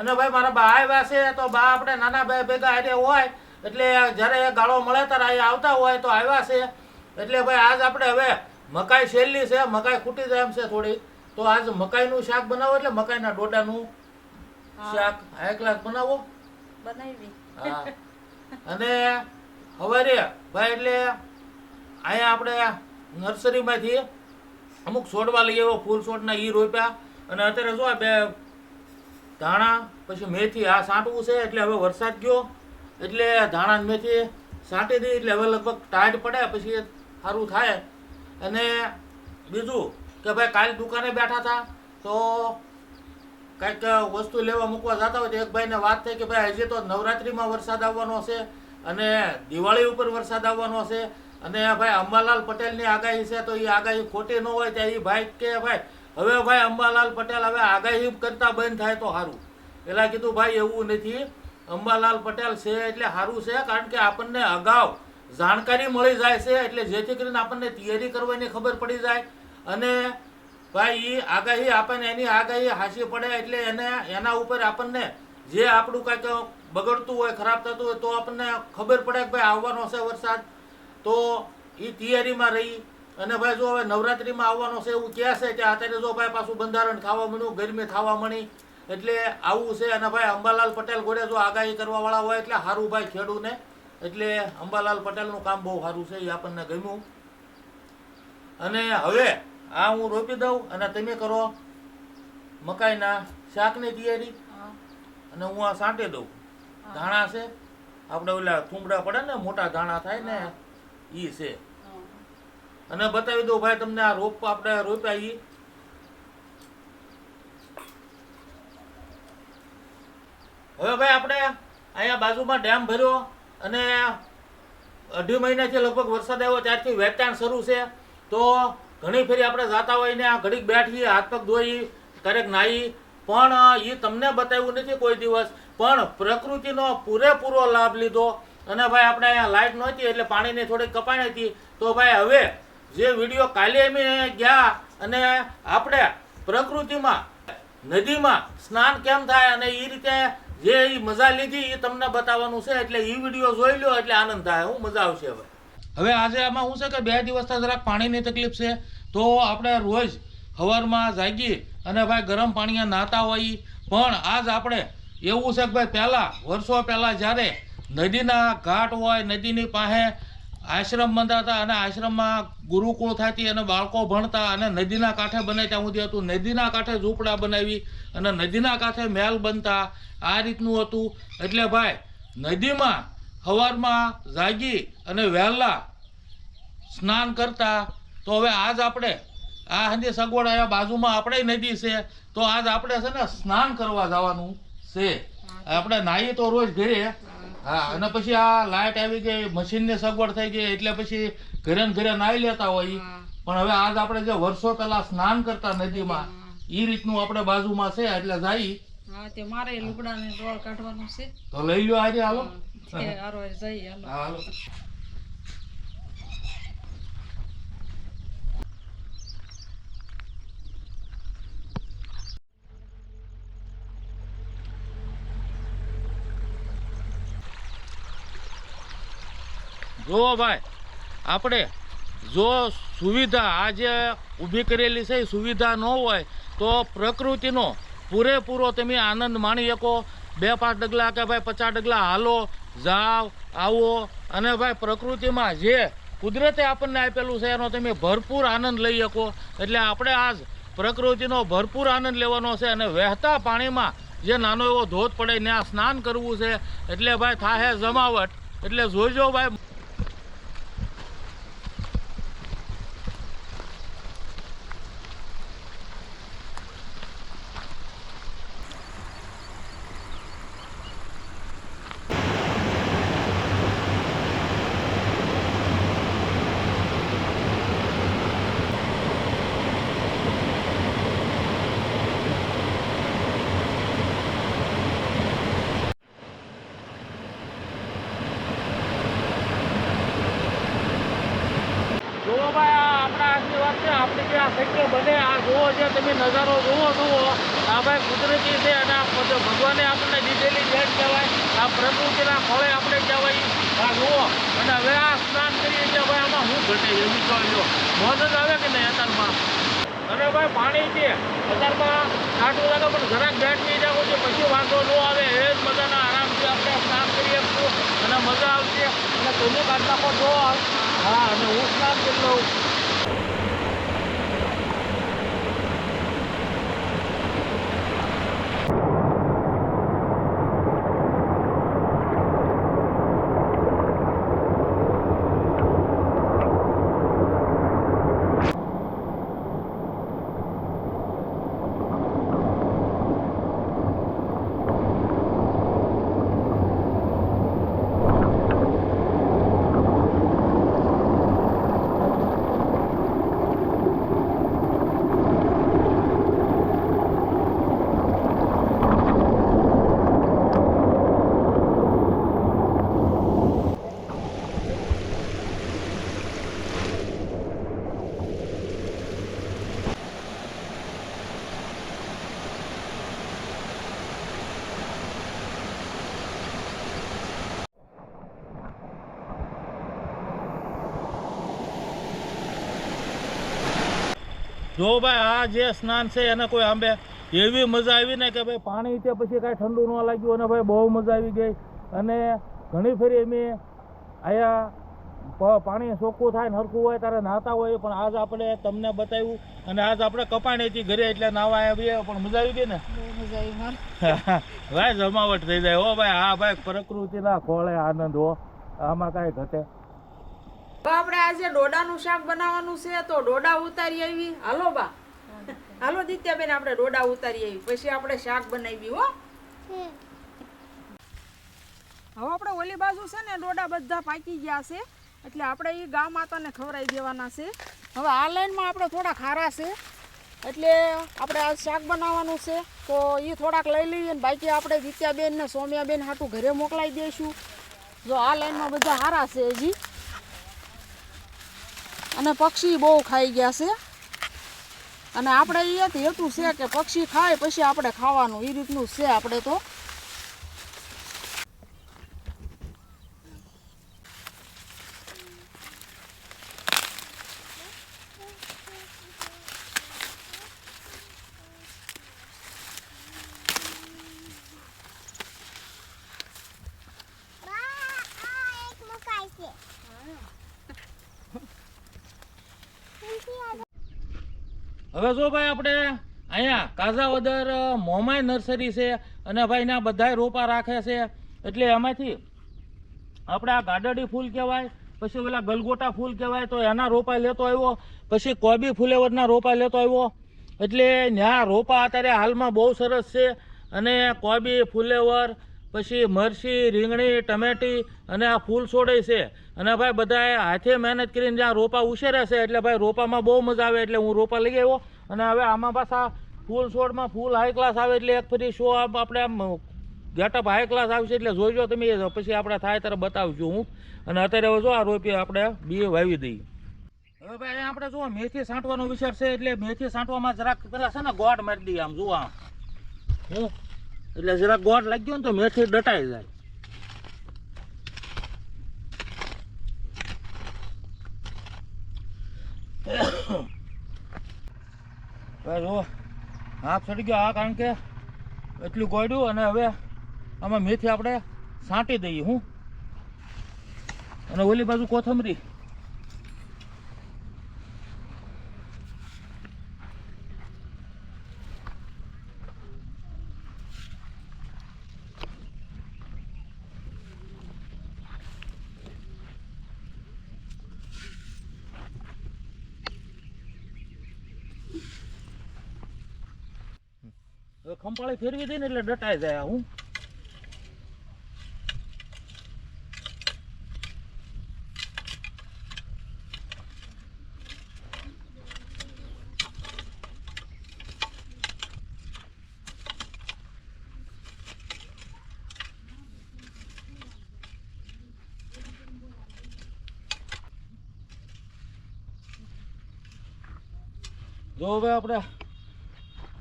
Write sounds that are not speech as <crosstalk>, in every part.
અને ભાઈ મારા બા આવ્યા છે તો બા આપણે નાના ભાઈ ભેગા હારે હોય એટલે જ્યારે ગાળો મળે ત્યારે અહીંયા આવતા હોય તો આવ્યા છે. એટલે ભાઈ આજ આપણે હવે મકાઈ છેલ્લી છે મકાઈ ખૂટી જાય એમ છે થોડી. તો આજ મકાઈનું શાક બનાવો એટલે મકાઈના ડોડાનું શાક હાઈ ક્લાસ બનાવો. બનાવી. હા. અને હવારે ભાઈ એટલે અહીંયા આપણે નર્સરીમાંથી અમુક છોડવા લઈ આવ્યો ફૂલ છોડના ઈ રોપ્યા. અને અત્યારે જો આ બે ધાણા પછી મેથી આ સાંટવું છે, એટલે હવે વરસાદ ગયો. એટલે ધાણા મેથી સાંટી દઈ એટલે હવે લગભગ ટાઈટ પડે, પછી સારું થાય. અને બીજું કે ભાઈ કાલ દુકાને બેઠા હતા, તો કંઈક વસ્તુ લેવા મૂકવા જતા હોય તો એક ભાઈને વાત થઈ કે ભાઈ હજી તો નવરાત્રિમાં વરસાદ આવવાનો છે અને દિવાળી ઉપર વરસાદ આવવાનો છે. અને ભાઈ અંબાલાલ પટેલની આગાહી છે, તો એ આગાહી ખોટી ન હોય ત્યાં એ ભાઈ કે ભાઈ, હવે ભાઈ અંબાલાલ પટેલ હવે આગાહી કરતા બંધ થાય તો સારું. પેલા કીધું, ભાઈ, એવું નથી. અંબાલાલ પટેલ છે એટલે સારું છે, કારણ કે આપણને અગાઉ જાણકારી મળી જાય છે, એટલે જેથી કરીને આપણને તૈયારી કરવાની ખબર પડી જાય. અને ભાઈ એ આગાહી આપણને, એની આગાહી હાસી પડે એટલે એને, એના ઉપર આપણને જે આપણું કાંઈક બગડતું હોય, ખરાબ થતું હોય, તો આપણને ખબર પડે કે ભાઈ, આવવાનો છે વરસાદ. તો એ તૈયારીમાં રહી. અને ભાઈ, જો હવે નવરાત્રિમાં આવવાનો છે એવું કહે છે કે અત્યારે જો ભાઈ પાછું બંધારણ ખાવા મળ્યું, ગરમી ખાવા મળી એટલે આવું છે અને ભાઈ અંબાલાલ પટેલ ઘોડે જો આગાહી કરવા વાળા હોય એટલે સારું ભાઈ ખેડૂને. એટલે અંબાલાલ પટેલનું કામ બહુ સારું છે એ આપણને ગમ્યું. અને હવે આ હું રોપી દઉં અને તમે કરો મકાઈના શાકની તૈયારી. અને હું આ સાંટી દઉં. ધાણા છે આપણે ઓલા થુંબડા પડે ને મોટા ધાણા થાય ને એ છે. અને બતાવી દઉં ભાઈ તમને આ રોપ આપણે રોપ્યા ઈ. હવે ભાઈ આપણે અહીંયા બાજુમાં ડેમ ભર્યો અને અઢી મહિનાથી લગભગ વરસાદ આવ્યો, ત્યારથી વેચાણ શરૂ છે. તો ઘણી ફેરી આપણે જાતા હોય ને આ ઘડીક બેઠી, હાથ પગ ધોઈ, ક્યારેક નાહી. પણ એ તમને બતાવ્યું નથી કોઈ દિવસ. પણ પ્રકૃતિનો પૂરેપૂરો લાભ લીધો. અને ભાઈ આપણે અહીંયા લાઇટ નહોતી, એટલે પાણીની થોડીક કપાઈ હતી. તો ભાઈ હવે જે વીડિયો કાલે અમે ગયા અને આપણે પ્રકૃતિમાં, નદીમાં સ્નાન કેમ થાય અને એ રીતે જે મજા લીધી એ તમને બતાવવાનું છે, એટલે એ વીડિયો જોઈ લો એટલે આનંદ થાય. હું મજા આવશે હવે. હવે આજે આમાં શું છે કે બે દિવસથી જરાક પાણીની તકલીફ છે, તો આપણે રોજ સવારમાં જાગીએ અને ભાઈ ગરમ પાણીએ નાહતા હોઈએ પણ આજ આપણે એવું છે કે ભાઈ પહેલાં, વર્ષો પહેલાં જ્યારે નદીના ઘાટ હોય, નદીની પાસે આશ્રમ બંધાતા અને આશ્રમમાં ગુરુકુળ થતી અને બાળકો ભણતા અને નદીના કાંઠે બને ત્યાં સુધી હતું. નદીના કાંઠે ઝૂંપડા બનાવી અને નદીના કાંઠે મહેલ બનતા. આ રીતનું હતું. એટલે ભાઈ નદીમાં સવારમાં જાગી અને વહેલા સ્નાન કરતા તો હવે આજ આપણે આ હંધી સગવડ આવ્યા બાજુમાં આપણે નદી છે તો આજ આપણે છે ને સ્નાન કરવા જવાનું છે. આપણે નાહીએ તો રોજ ઘરે હા અને પછી આ લાઇટ આવી ગઈ મશીનની સગવડ થઈ ગઈ એટલે પછી ઘરે ને ઘરે નાહી લેતા હોય પણ હવે આજ આપણે જે વર્ષો પહેલા સ્નાન કરતા નદીમાં એ રીતનું આપણે બાજુમાં છે એટલે જાય હા તે મારે લુગડાને ડોળ કાઢવાનું છે. તો લઈ લ્યો આજે હાલો. જઈએ હાલો. જો ભાઈ, આપણે જો સુવિધા આજે ઊભી કરેલી છે સુવિધા ન હોય, તો પ્રકૃતિનો પૂરેપૂરો તમે આનંદ માણી શકો. બે પાંચ ડગલા કે ભાઈ પચાસ ડગલા હાલો, જાઓ, આવો. અને ભાઈ પ્રકૃતિમાં જે કુદરતે આપણને આપેલું છે, એનો તમે ભરપૂર આનંદ લઈ શકો. એટલે આપણે આજ પ્રકૃતિનો ભરપૂર આનંદ લેવાનો છે અને વહેતા પાણીમાં જે નાનો એવો ધોધ પડે ત્યાં સ્નાન કરવું છે. એટલે ભાઈ થાહે જમાવટ. એટલે જોજો ભાઈ. નજારો જુઓ જુઓ. આ ભાઈ કુદરતી છે અને આ ભગવાને આપણને દીધેલી ભેટ કહેવાય. આ પ્રકૃતિના ફળે આપણે કહેવાય. આ જુઓ. અને હવે આ સ્નાન કરીએ છીએ. ભાઈ, આમાં શું ઘટે છે? વિચારજો મોજ જ આવે કે નહીં અત્યારમાં અને ભાઈ, પાણી છે. અત્યારમાં કાઢવું લાગે પણ જરાક બેઠી જાવું છે. પછી વાંધો ન આવે. એ જ મજાના આરામથી આપણે સ્નાન કરી શકશું અને મજા આવશે. અને તમે કાઢતા પણ જો હા, અને હું સ્નાન કરી લઉં. જો ભાઈ આ જે સ્નાન છે એને કોઈ આંબે એવી મજા આવી ને કે ભાઈ પાણી તે પછી કાંઈ ઠંડુ ન લાગ્યું અને ભાઈ બહુ મજા આવી ગઈ. અને ઘણી ફેરી અમે અહીંયા પાણી ચોખ્ખું થાય ને હરખું હોય ત્યારે નાહતા હોય પણ આજ આપણે તમને બતાવ્યું અને આજ આપણે કપાણીથી ઘરે એટલે નાવા આવીએ પણ મજા આવી ગઈ ને? મજા આવી માર <laughs> ભાઈ જમાવટ થઈ જાય. હો ભાઈ હા ભાઈ પ્રકૃતિના ખોળે આનંદ હો. આમાં કાંઈ ઘટે તો આપણે આજે ડોડાનું શાક બનાવવાનું છે તો ડોડા ઉતારી આવી. હાલો બા. હાલો દિત્યાબેન, આપણે ડોડા ઉતારી આવી. પછી આપણે શાક બનાવી હો. હવે આપણે ઓલી બાજુ છે ને ડોડા બધા પાકી ગયા છે. એટલે આપણે એ ગા માતાને ખવડાવી દેવાના છે. હવે આ લાઈનમાં આપણે થોડા ખારા છે. એટલે આપણે આ શાક બનાવવાનું છે. તો એ થોડાક લઈ લઈએ ને બાકી આપણે વિદ્યાબેન ને સોમ્યાબેન હાટું ઘરે મોકલાવી દઈશું. જો આ લાઈનમાં બધા હારા છે હજી. અને પક્ષી બહુ ખાઈ ગયા છે. અને આપણે એ હેતુ છે કે પક્ષી ખાય પછી આપણે ખાવાનું એ રીતનું છે આપણે તો. હવે જો ભાઈ આપણે અહીંયા કાઝાવદર મોમાય નર્સરી છે અને ભાઈ ના બધાય રોપા રાખે છે. એટલે એમાંથી આપણે આ ગાડડી ફૂલ કહેવાય, પછી ઓલા ગલગોટા ફૂલ કહેવાય, તો એના રોપા લેતો આવ્યો, પછી કોબી ફુલેવરના રોપા લેતો આવ્યો. એટલે ત્યાં રોપા અત્યારે હાલમાં બહુ સરસ છે અને કોબી ફુલેવર પછી મરચી રીંગણી, ટમેટી અને આ ફૂલ છોડે છે. અને ભાઈ બધાએ હાથે મહેનત કરીને જ્યાં રોપા ઉછેર્યા છે, એટલે ભાઈ રોપામાં બહુ મજા આવે એટલે હું રોપા લઈ આવ્યો. અને હવે આમાં પાછા ફૂલ છોડમાં ફૂલ હાઈ ક્લાસ આવે એટલે એક ફરી શો આપણે આમ ગેટઅપ હાઈ ક્લાસ આવશે એટલે જોઈજો તમે પછી આપણે થાય ત્યારે બતાવજો હું. અને અત્યારે હવે જો આ રોપી આપણે બી વાવી દઈએ. હવે ભાઈ આપણે જુઓ, મેથી સાંટવાનો વિચાર છે એટલે મેથી સાંટવામાં જરાક પેલા છે ને ગોઠ મારી દઈએ આમ જુઓ આમ. હું એટલે જરાક ગોળ લાગ્યો ને તો મેથી ડટાઈ જાય. જો હાથ ચડી ગયો આ કારણ કે એટલું ગોળ્યું અને હવે આમાં મેથી આપણે છાંટી દઈએ, હું. અને ઓલી બાજુ કોથમરી. પાળી ફેરવી દઈને એટલે ડટાઈ જાય હું જો હવે આપણે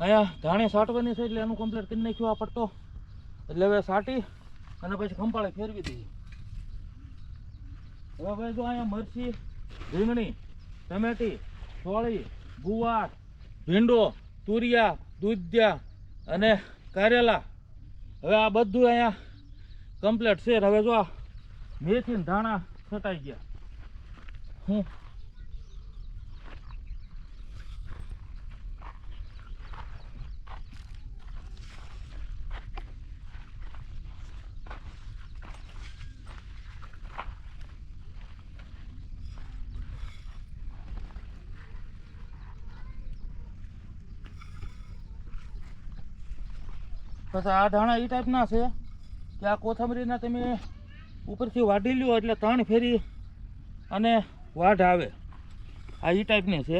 અહીંયા ધાણી સાટવાની છે એટલે એનું કમ્પ્લીટ કરી નાખ્યું આ પટ્ટો. એટલે હવે સાટી અને પછી ખંપાળે ફેરવી દીધી હવે ભાઈ જો અહીંયા મરચી, રીંગણી, ટમેટી, સોળી, ગુવાર, ભીંડો, તુરિયા, દૂધિયા અને કારેલા. હવે આ બધું અહીંયા કમ્પ્લીટ છે. હવે જો મેથી ધાણા છટાઈ ગયા. હું પછી આ ધાણા એ ટાઈપના છે કે આ કોથમરીના તમે ઉપરથી વાઢી લ્યો એટલે ત્રણ ફેરી અને વાઢ આવે. આ એ ટાઈપની છે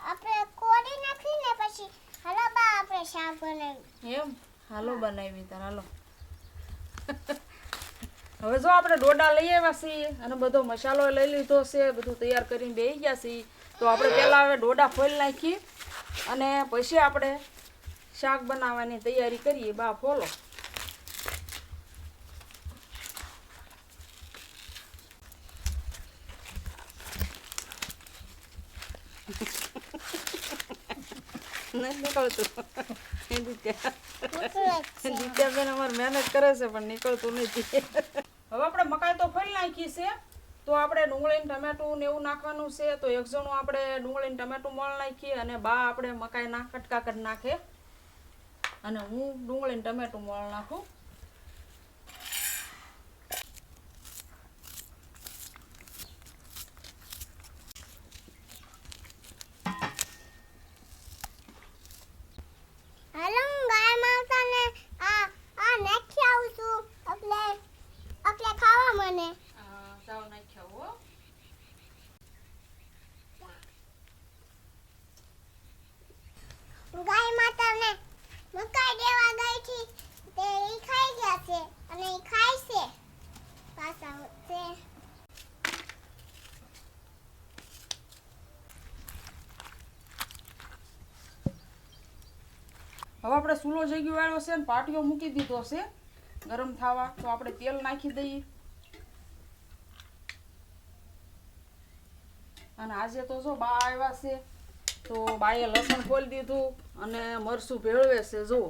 આપણે કોરી નાખી ને પછી હલો બા આપણે શાક બનાવ્યું એમ હાલો બનાવી તાર હાલો હવે જો આપણે ડોડા લઈ આવ્યા છીએ અને બધો મસાલો લઈ લીધો છે બધું તૈયાર કરીને બેસી ગયા છીએ તો આપણે પહેલાં હવે ડોડા ફોલી નાખીએ અને પછી આપણે શાક બનાવવાની તૈયારી કરીએ. બા ફોલો. નીકળતું. દિત્યાબેન અમારે મહેનત કરે છે પણ નીકળતું નથી. હવે આપણે મકાઈ તો ફરી નાખી છે. તો આપણે ડુંગળીને ટમેટું ને એવું નાખવાનું છે. તો એક જણું આપણે ડુંગળીને ટમેટું મળ નાખીએ અને બા આપણે મકાઈના કટકા કરી નાખે. અને હું ડુંગળીને ટમેટું મળ નાખું હાલો હું ગાય માવતા ને આ આ નાખી આવું છું એટલે એટલે ખાવા મને સાવ નાખ્યા હો ગાય માતાને મકાઈ દેવા ગઈ હતી તે ઈ ખાઈ ગયા છે અને ઈ ખાય છે પાછા તે હવે આપણે સૂલો જગ્યો આવ્યો છે ને પાટીઓ મૂકી દીધો છે ગરમ થવા. તો આપણે તેલ નાખી દઈએ. અને આજે તો જો બા આવ્યા છે, તો બાએ લસણ ખોલી દીધું અને મરસું ભેળવે છે, જો.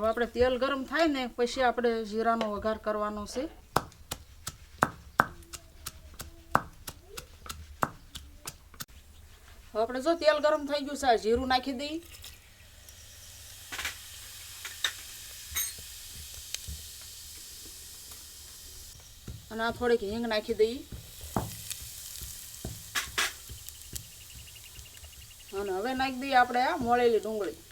હવે આપણે તેલ ગરમ થાય ને, પછી આપણે જીરાનો વઘાર કરવાનો છે. હવે આપણે જો તેલ ગરમ થઈ ગયું છે, આ જીરું નાખી દઈ. અને આ થોડીક હિંગ નાખી દઈ. અને હવે નાખી દઈએ આપણે આ મોળેલી ડુંગળી.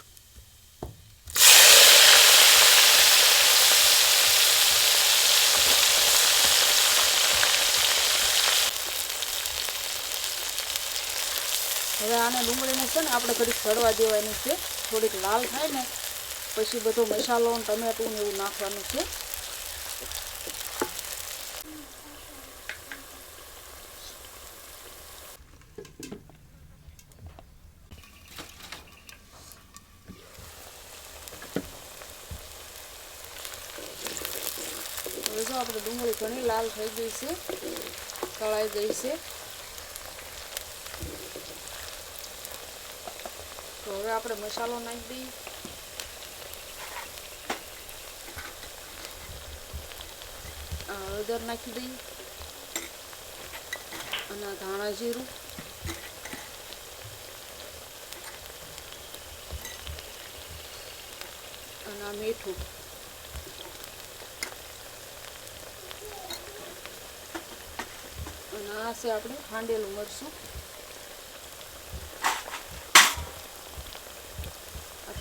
હવે આને ડુંગળીને છે ને આપણે ઘડીક સડવા દેવાની છે. થોડીક લાલ થાય ને પછી બધો મસાલો ટમેટું ને એવું નાખવાનું છે. હવે આપણે ડુંગળી ઘણી લાલ થઈ ગઈ છે, તળાઈ ગઈ છે. તો હવે આપણે મસાલો નાખી દઈએ. હળદર નાખી દઈએ. અને ધાણા જીરું. અને મીઠું. અને આ છે આપણે ખાંડેલું મરચું.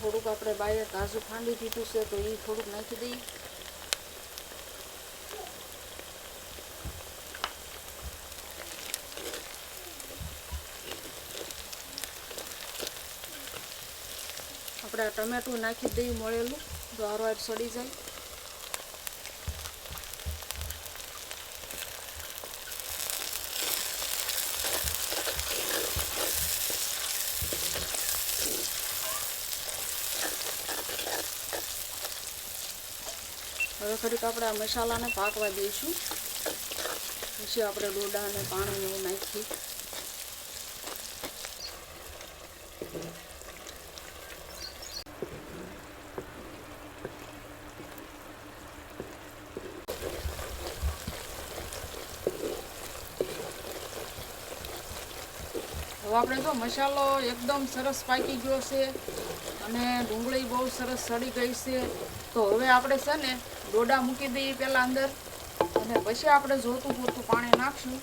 થોડુંક આપણે બાય તાજું ખાંડી દીધું છે, તો એ થોડુંક નાખી દઈએ. આપણે ટમેટું નાખી દઈએ મળેલું તો હારો સડી જાય. ખરીક આપણે આ મસાલાને પાકવા દઈશું. પછી આપણે ડોડા અને પાણી એવું નાખી. હવે આપણે તો મસાલો એકદમ સરસ પાકી ગયો છે અને ડુંગળી બહુ સરસ સડી ગઈ છે. તો હવે આપણે છે ને ડોડા મૂકી દઈએ પહેલાં અંદર. અને પછી આપણે જોતું પૂરતું પાણી નાખશું.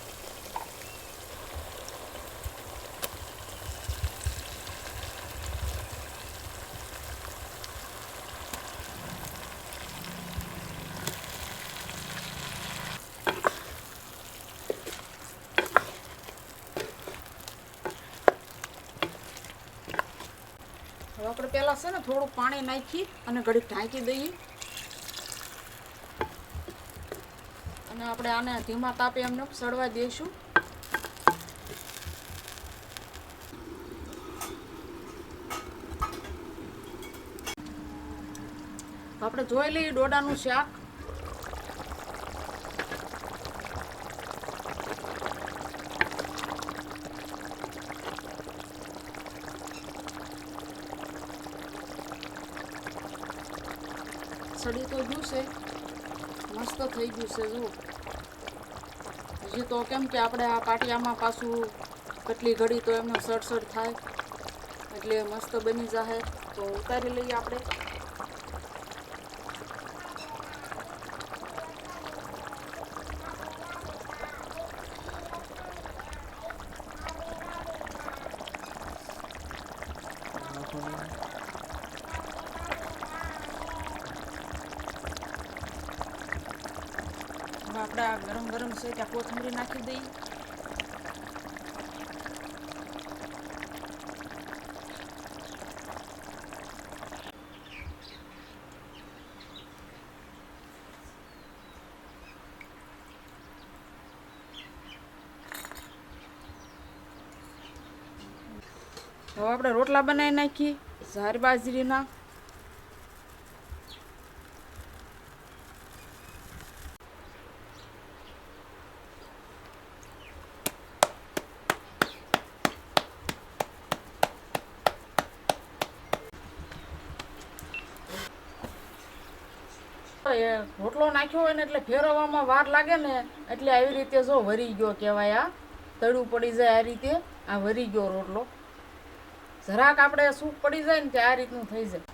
આપણે પહેલાં છે ને થોડુંક પાણી નાખી અને ઘડીક ઢાંકી દઈએ. આપણે આને ધીમા તાપે એમને સડવા દઈશું. આપણે જોઈ લઈએ ડોડાનું શાક. સડી તો ગયું છે. મસ્ત થઈ ગયું છે, જુઓ. હજી તો કેમ કે આપણે આ પાટિયામાં પાછું કેટલી ઘડી તો એમને સડસડ થાય. એટલે મસ્ત બની જાય તો ઉતારી લઈએ આપણે. હવે આપણે રોટલા બનાવી નાખીએ, ઝાર બાજરીના. રોટલો નાખ્યો હોય ને એટલે ફેરવવામાં વાર લાગે ને, એટલે આવી રીતે જો વરી ગયો કહેવાય આ. તળું પડી જાય આ રીતે, આ વરી ગયો રોટલો. જરાક આપણે સૂપ પડી જાય ને કે આ રીતનું થઈ જાય.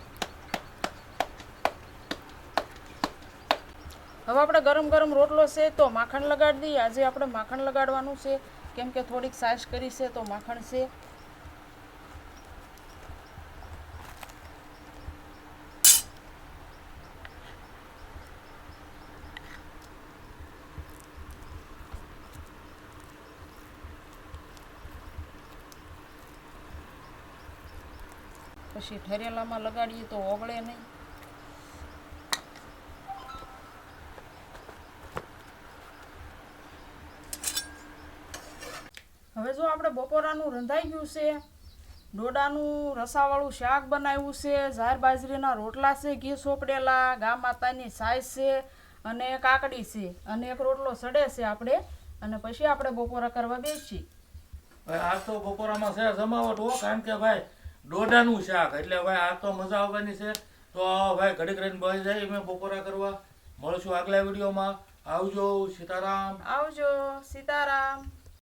હવે આપણે ગરમ ગરમ રોટલો છે તો માખણ લગાડી દઈએ. આજે આપણે માખણ લગાડવાનું છે. કેમ કે થોડીક સાસ કરી છે તો માખણ છે. પછી ઠરેલામાં લગાડીએ તો ઓગળે નહીં. હવે જો આપણે બપોરાનું રંધાઈ ગયું છે, ડોડાનું રસાવાળું શાક બનાવ્યું છે ઝાર બાજરીના રોટલા છે, ઘી સોપડેલા, ગા માતાની સાઈઝ છે અને કાકડી છે અને એક રોટલો સડે છે આપણે અને પછી આપણે બપોરા કરવા બેસીએ. આ તો બપોરામાં છે, જમાવટ કારણ કે ભાઈ ડોડાનું શાક. એટલે ભાઈ આ તો મજા આવવાની છે. તો ભાઈ ઘડીક રહીને બસ જાય મેં બપોરા કરવા. મળશું આગલા વિડીયોમાં. આવજો, સીતારામ. આવજો, સીતારામ.